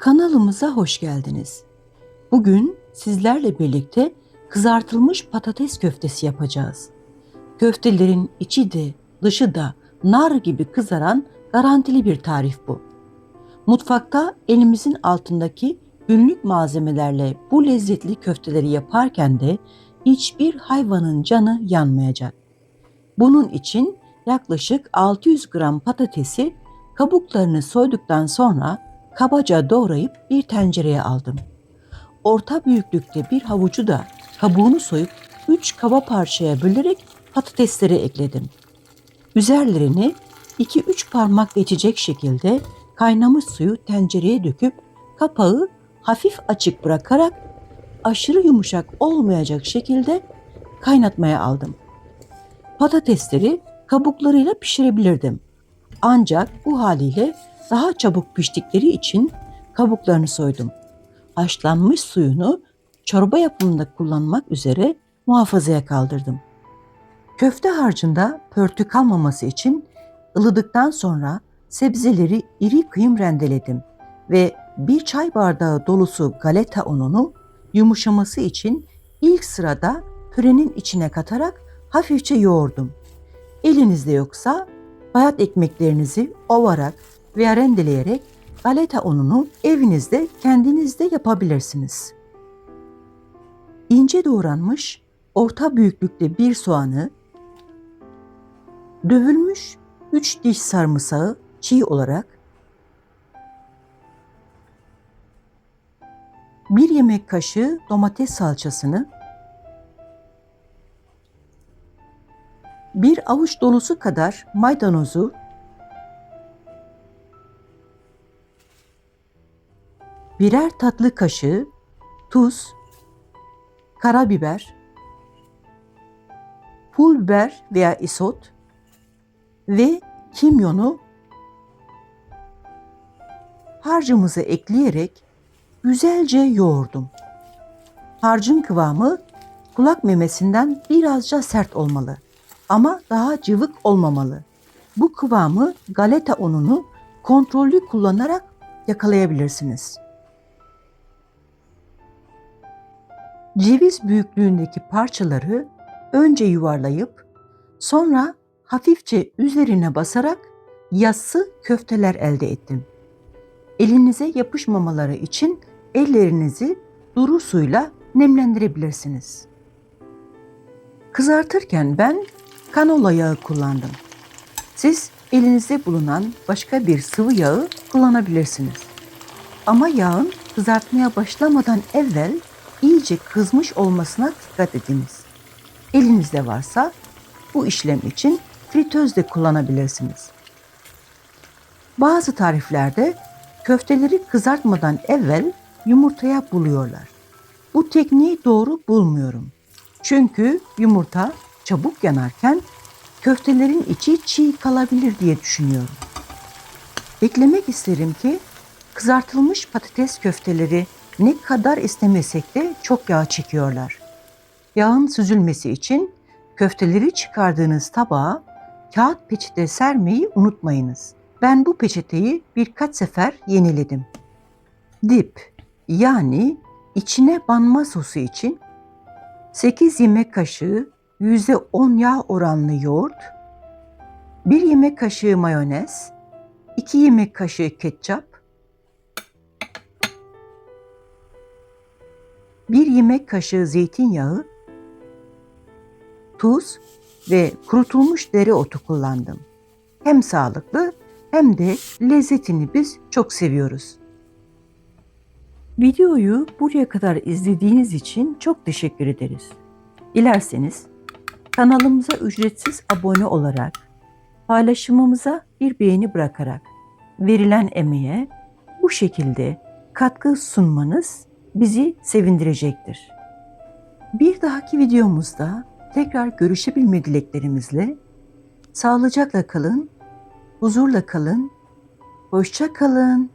Kanalımıza hoş geldiniz. Bugün sizlerle birlikte kızartılmış patates köftesi yapacağız. Köftelerin içi de dışı da nar gibi kızaran garantili bir tarif bu. Mutfakta elimizin altındaki günlük malzemelerle bu lezzetli köfteleri yaparken de hiçbir hayvanın canı yanmayacak. Bunun için yaklaşık 600 gram patatesi kabuklarını soyduktan sonra kabaca doğrayıp bir tencereye aldım. Orta büyüklükte bir havucu da kabuğunu soyup 3 kaba parçaya bölerek patatesleri ekledim. Üzerlerini 2-3 parmak geçecek şekilde kaynamış suyu tencereye döküp kapağı hafif açık bırakarak aşırı yumuşak olmayacak şekilde kaynatmaya aldım. Patatesleri kabuklarıyla pişirebilirdim. Ancak bu haliyle daha çabuk piştikleri için kabuklarını soydum. Haşlanmış suyunu çorba yapımında kullanmak üzere muhafazaya kaldırdım. Köfte harcında pörtü kalmaması için ılıdıktan sonra sebzeleri iri kıyım rendeledim ve bir çay bardağı dolusu galeta ununu yumuşaması için ilk sırada pürenin içine katarak hafifçe yoğurdum. Elinizde yoksa bayat ekmeklerinizi ovarak veya rendeleyerek galeta ununu evinizde kendinizde yapabilirsiniz. İnce doğranmış orta büyüklükte bir soğanı, dövülmüş 3 diş sarımsağı çiğ olarak, bir yemek kaşığı domates salçasını, bir avuç dolusu kadar maydanozu, birer tatlı kaşığı tuz, karabiber, pul biber veya isot ve kimyonu harcımıza ekleyerek güzelce yoğurdum. Harcın kıvamı kulak memesinden birazca sert olmalı ama daha cıvık olmamalı. Bu kıvamı galeta ununu kontrollü kullanarak yakalayabilirsiniz. Ceviz büyüklüğündeki parçaları önce yuvarlayıp sonra hafifçe üzerine basarak yassı köfteler elde ettim. Elinize yapışmamaları için ellerinizi duru suyla nemlendirebilirsiniz. Kızartırken ben kanola yağı kullandım. Siz elinizde bulunan başka bir sıvı yağı kullanabilirsiniz. Ama yağın kızartmaya başlamadan evvel iyice kızmış olmasına dikkat ediniz. Elinizde varsa bu işlem için fritöz de kullanabilirsiniz. Bazı tariflerde köfteleri kızartmadan evvel yumurtaya buluyorlar. Bu tekniği doğru bulmuyorum. Çünkü yumurta çabuk yanarken köftelerin içi çiğ kalabilir diye düşünüyorum. Eklemek isterim ki kızartılmış patates köfteleri ne kadar istemesek de çok yağ çekiyorlar. Yağın süzülmesi için köfteleri çıkardığınız tabağa kağıt peçete sermeyi unutmayınız. Ben bu peçeteyi birkaç sefer yeniledim. Dip yani içine banma sosu için 8 yemek kaşığı %10 yağ oranlı yoğurt, 1 yemek kaşığı mayonez, 2 yemek kaşığı ketçap, 1 yemek kaşığı zeytinyağı, tuz ve kurutulmuş dereotu kullandım. Hem sağlıklı hem de lezzetini biz çok seviyoruz. Videoyu buraya kadar izlediğiniz için çok teşekkür ederiz. Dilerseniz kanalımıza ücretsiz abone olarak, paylaşımımıza bir beğeni bırakarak verilen emeğe bu şekilde katkı sunmanız bizi sevindirecektir. Bir dahaki videomuzda tekrar görüşebilme dileklerimizle sağlıcakla kalın, huzurla kalın, hoşça kalın,